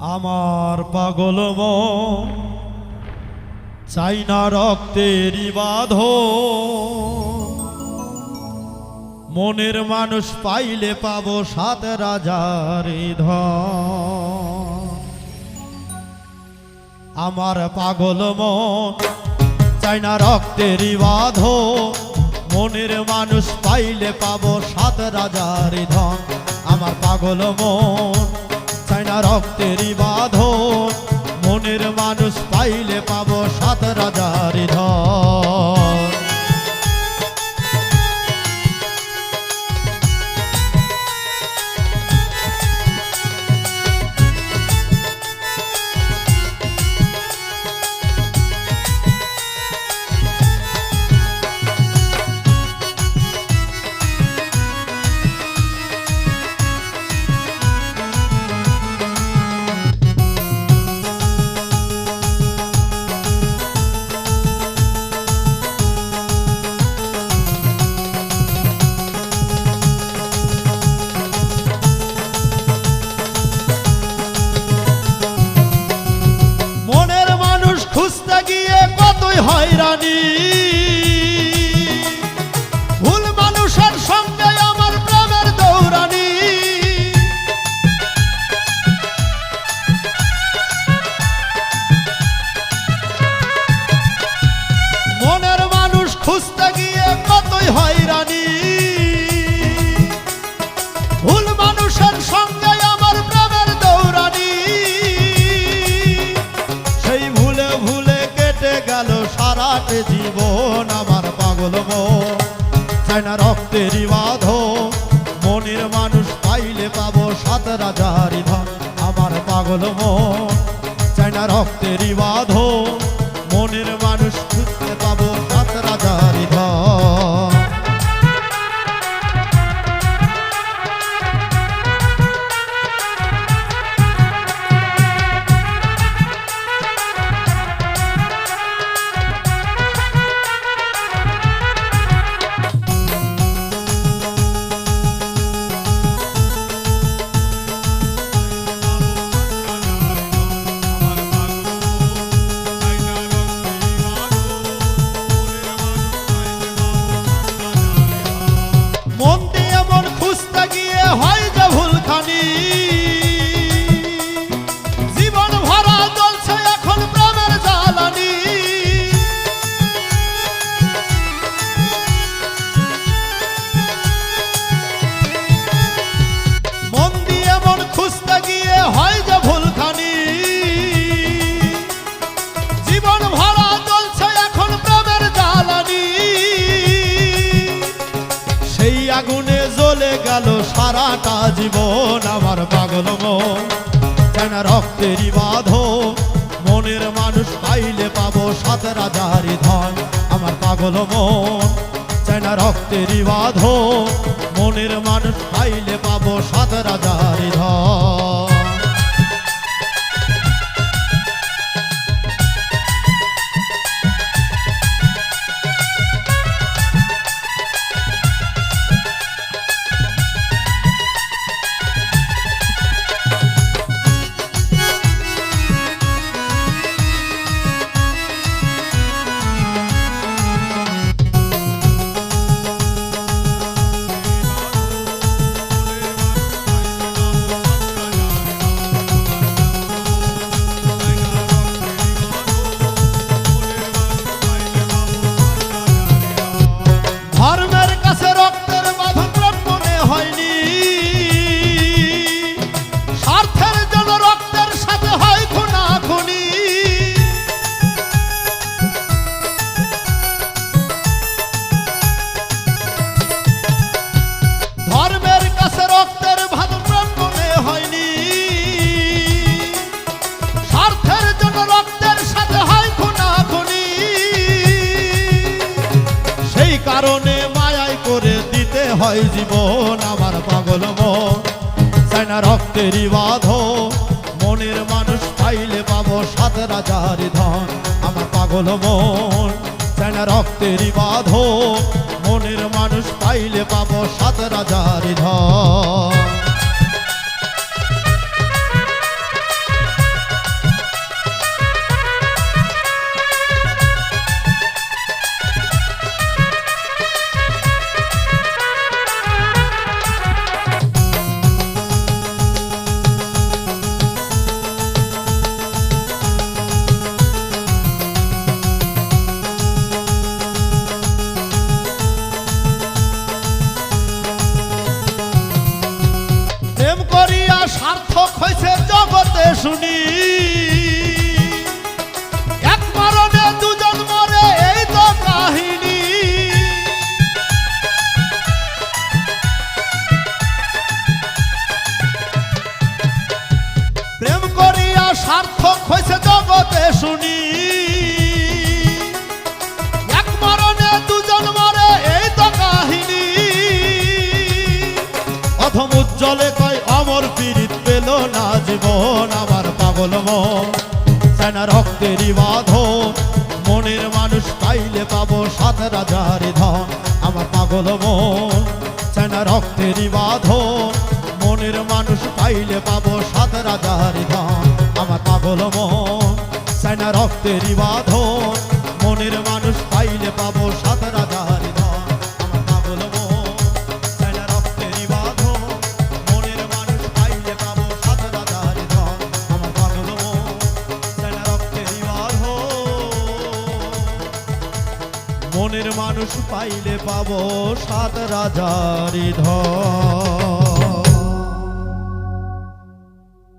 আমার পাগল চাই না রক্তেরই বাঁধ মনের মানুষ পাইলে পাব সাত রাজার আমার পাগল মন চাই না রক্তেরই বাঁধ মনের মানুষ পাইলে পাব সাত রাজার ধন। আমার পাগল মন চাই না রক্তেরই বাঁধন। মনের মানুষ পাইলে পাবো সাত রাজার ধন। কতই হয়রানি সারাটে জীবন আমার পাগল চাই না রক্তেরই বাঁধ, মনের মানুষ পাইলে পাবো সাত রাজারি ধন। আমার পাগল মন চাই না রক্তেরই বাঁধ আগুনে জ্বলে গেল সারাটা জীবন আমার পাগল মন। কেন রক্তেরই বাধ মনের মানুষ পাইলে পাবো সাত রাজারি ধন। আমার পাগল মন, যেন রক্তেরই বাধ মনের মানুষ পাইলে পাবো সাত রাজারি ধন। করে দিতে হয় জীবন আমার পাগল মন। চাই না রক্তেরই বাধ মনের মানুষ পাইলে পাবো সাত রাজার ধন আমার পাগল মন। চাই না রক্তেরই বাধ মনের মানুষ পাইলে পাবো সাত রাজার ধন। শুনি। এক মরণে দুজন মরে এই তো কাহিনী। প্রেম করিয়া সার্থক হয়েছে জগতে শুনি। না জীবন আমার পাগল মন। সেনা রক্তেরই বাঁধ মনের মানুষ পাইলে পাবো সাত রাজার ধন। আমার পাগল মন সেনা রক্তেরই বাঁধ মনের মানুষ পাইলে পাবো সাত রাজার ধন। আমার পাগল মন সেনা রক্তেরই বাঁধ মনের মানুষ পাইলে পাবো সাত মনের মানুষ পাইলে পাবো সাত রাজারি ধন।